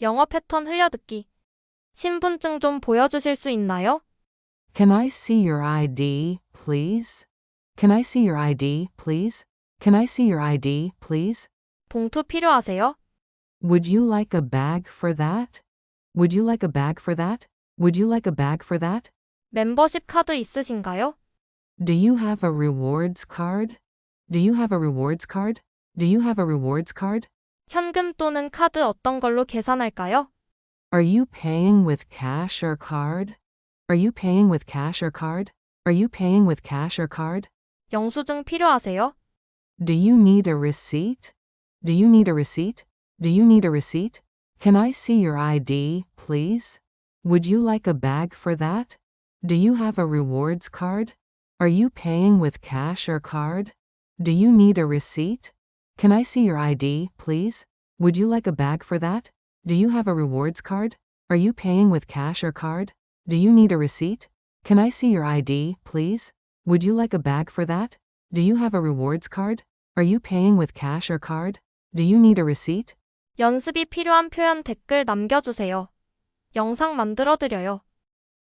영어 패턴 흘려듣기. 신분증 좀 보여주실 수 있나요? Can I see your ID, please? Can I see your ID, please? Can I see your ID, please? 봉투 필요하세요? Would you like a bag for that? Would you like a bag for that? Would you like a bag for that? 멤버십 카드 있으신가요? Do you have a rewards card? Do you have a rewards card? Do you have a rewards card? 현금 또는 카드 어떤 걸로 계산할까요? Are you paying with cash or card? Are you paying with cash or card? Are you paying with cash or card? 영수증 필요하세요? Do you need a receipt? Do you need a receipt? Do you need a receipt? Can I see your ID, please? Would you like a bag for that? Do you have a rewards card? Are you paying with cash or card? Do you need a receipt? Can I see your ID, please? Would you like a bag for that? Do you have a rewards card? Are you paying with cash or card? Do you need a receipt? Can I see your ID, please? Would you like a bag for that? Do you have a rewards card? Are you paying with cash or card? Do you need a receipt? 연습이 필요한 표현 댓글 남겨주세요. 영상 만들어드려요.